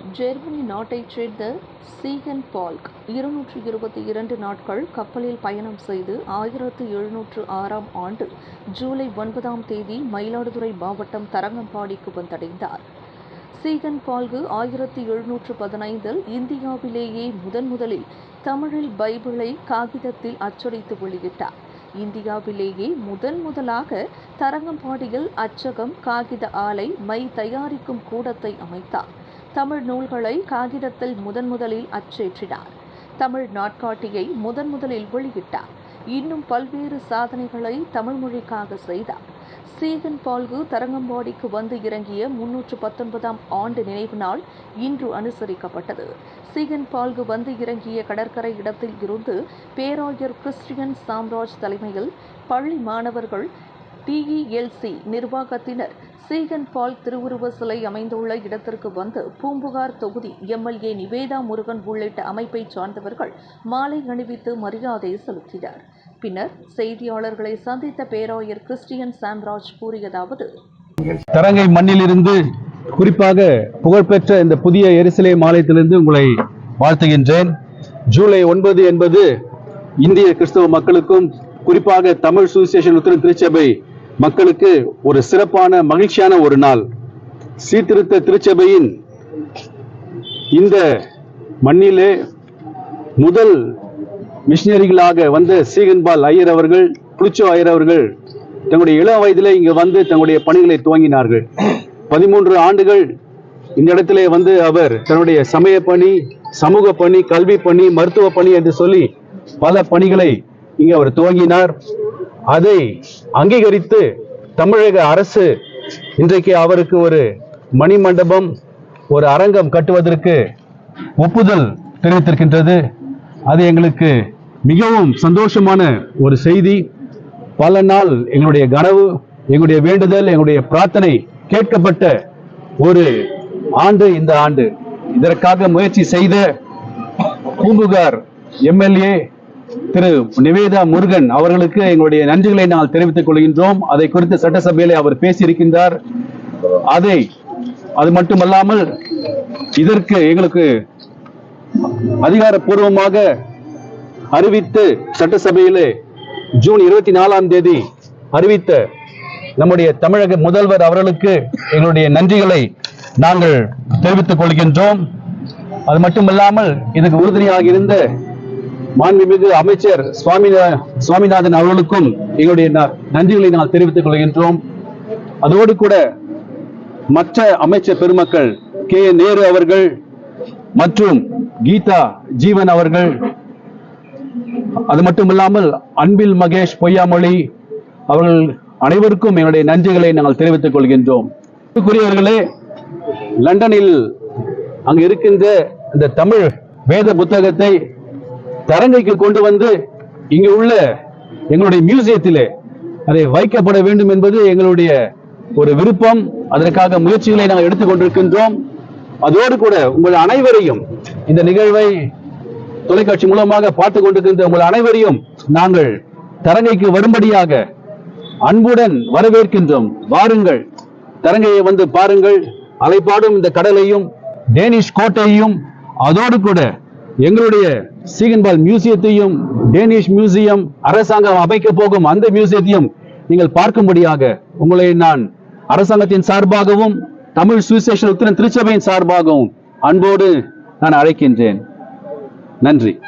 Germany நாட்டைச் சேர்ந்த சீகன் பால்க் இருநூற்று இருபத்தி இரண்டு நாட்கள் கப்பலில் பயணம் செய்து ஆயிரத்து எழுநூற்று ஆறாம் ஆண்டு ஜூலை ஒன்பதாம் தேதி மயிலாடுதுறை மாவட்டம் தரங்கம்பாடிக்கு வந்தடைந்தார். சீகன் பால்கு ஆயிரத்தி எழுநூற்று பதினைந்தில் இந்தியாவிலேயே முதன் முதலில் தமிழில் பைபிளை காகிதத்தில் அச்சடித்து வெளியிட்டார். இந்தியாவிலேயே முதன் முதலாக தரங்கம்பாடியில் அச்சகம் காகித ஆலை மை தயாரிக்கும் கூடத்தை அமைத்தார். தமிழ் நூல்களை காகிதத்தில் முதன் முதலில் அச்சேற்றினார். தமிழ் நாட்காட்டியை முதன் முதலில் வெளியிட்டார். இன்னும் பல்வேறு சாதனைகளை தமிழ் மொழிக்காக செய்தார். சீகன் பால்கு தரங்கம்பாடிக்கு வந்து இறங்கிய முன்னூற்று பத்தொன்பதாம் ஆண்டு நினைவு நாள் இன்று அனுசரிக்கப்பட்டது. சீகன் பால்கு வந்து இறங்கிய கடற்கரை இடத்தில் இருந்து பேராயர் கிறிஸ்டியன் சாம்ராஜ் தலைமையில் பள்ளி மாணவர்கள் டிஇஎல்சி நிர்வாகத்தினர் சீகன் பால் திருவுருவ சிலை அமைந்துள்ள இடத்திற்கு வந்து பூம்புகார் தொகுதி எம்எல்ஏ நிவேதா முருகன் உள்ளிட்ட அமைப்பைச் சார்ந்தவர்கள் மாலை அணிவித்து மரியாதை செலுத்தினர். பின்னர் செய்தியாளர்களை சந்தித்த பேராயர் கிறிஸ்டியன் சாம்ராஜ் கூறியதாவது தரங்கை மண்ணிலிருந்து குறிப்பாக புகழ்பெற்ற இந்த புதிய எரிசிலை மாலயத்திலிருந்து உங்களை வாழ்த்துகின்றேன். ஜூலை ஒன்பது என்பது இந்திய கிறிஸ்தவ மக்களுக்கும் குறிப்பாக தமிழ் சுவிசேஷன் உத்தர திருச்சபை மக்களுக்கு ஒரு சிறப்பான மகிழ்ச்சியான ஒரு நாள். சீர்திருத்த திருச்சபையின் இந்த மண்ணிலே முதல் மிஷினரிகளாக வந்த சீகன்பால் ஐயர் அவர்கள் புளிச்சோ ஐயர் அவர்கள் தங்களுடைய இளம் வயதிலே இங்கு வந்து தங்களுடைய பணிகளை துவங்கினார்கள். பதிமூன்று ஆண்டுகள் இந்த இடத்திலே வந்து அவர் தன்னுடைய சமய பணி சமூக பணி கல்வி பணி மருத்துவ பணி என்று சொல்லி பல பணிகளை இங்கு அவர் துவங்கினார். அதை அங்கீகரித்து தமிழக அரசு இன்றைக்கு அவருக்கு ஒரு மணிமண்டபம் ஒரு அரங்கம் கட்டுவதற்கு ஒப்புதல் தெரிவித்திருக்கின்றது. அது எங்களுக்கு மிகவும் சந்தோஷமான ஒரு செய்தி. பல நாள் எங்களுடைய கனவு எங்களுடைய வேண்டுதல் எங்களுடைய பிரார்த்தனை கேட்கப்பட்ட ஒரு ஆண்டு இந்த ஆண்டு. இதற்காக முயற்சி செய்த பூம்புகார் எம்எல்ஏ திரு நிவேதா முருகன் அவர்களுக்கு எங்களுடைய நன்றிகளை நாங்கள் தெரிவித்துக் கொள்கின்றோம். அதை குறித்து சட்டசபையில அவர் பேசியிருக்கின்றார். அதை அது மட்டுமல்லாமல் இதற்கு எங்களுக்கு அதிகாரப்பூர்வமாக அறிவித்து சட்டசபையிலே ஜூன் இருபத்தி நாலாம் தேதி அறிவித்த நம்முடைய தமிழக முதல்வர் அவர்களுக்கு எங்களுடைய நன்றிகளை நாங்கள் தெரிவித்துக் கொள்கின்றோம். அது மட்டுமல்லாமல் இதுக்கு உறுதுணையாக இருந்த மாண்புமிகு அமைச்சர் சுவாமிநா சுவாமிநாதன் அவர்களுக்கும் எங்களுடைய ந- நன்றிகளை நாங்கள் தெரிவித்துக் கொள்கின்றோம். அதோடு கூட மற்ற அமைச்சர் பெருமக்கள் கே. நேரு அவர்கள் மற்றும் கீதா ஜீவன் அவர்கள். அது மட்டுமில்லாமல் அன்பில் மகேஷ் பொய்யாமொழி அவர்கள் அனைவருக்கும் எங்களுடைய நன்றிகளை நாங்கள் தெரிவித்துக் கொள்கின்றோம். கூறியவர்களே லண்டனில் அங்கு இருக்கின்ற இந்த தமிழ் வேத புத்தகத்தை தரங்கைக்கு கொண்டு வந்து இங்கு உள்ள எங்களுடைய மியூசியத்திலே அதை வைக்கப்பட வேண்டும் என்பது எங்களுடைய ஒரு விருப்பம். அதற்காக முயற்சிகளை நாங்கள் எடுத்துக்கொண்டிருக்கின்றோம் அதோடு கூட உங்கள் அனைவரையும் இந்த நிகழ்வை தொலைக்காட்சி மூலமாக பார்த்து கொண்டிருக்கின்ற உங்கள் அனைவரையும் நாங்கள் தரங்கைக்கு வரும்படியாக அன்புடன் வரவேற்கின்றோம். வாருங்கள். தரங்கையை வந்து பாருங்கள். அலைப்பாடும் இந்த கடலையும் டேனிஷ் கோட்டையையும் அதோடு கூட எங்களுடைய சீகன்பால் மியூசியத்தையும் டேனிஷ் மியூசியம் அரசாங்கம் அமைக்க போகும் அந்த மியூசியத்தையும் நீங்கள் பார்க்கும்படியாக உங்களை நான் அரசாங்கத்தின் சார்பாகவும் தமிழ் சுவிசேஷன் உத்திரன் திருச்சபையின் சார்பாகவும் அன்போடு நான் அழைக்கின்றேன். நன்றி.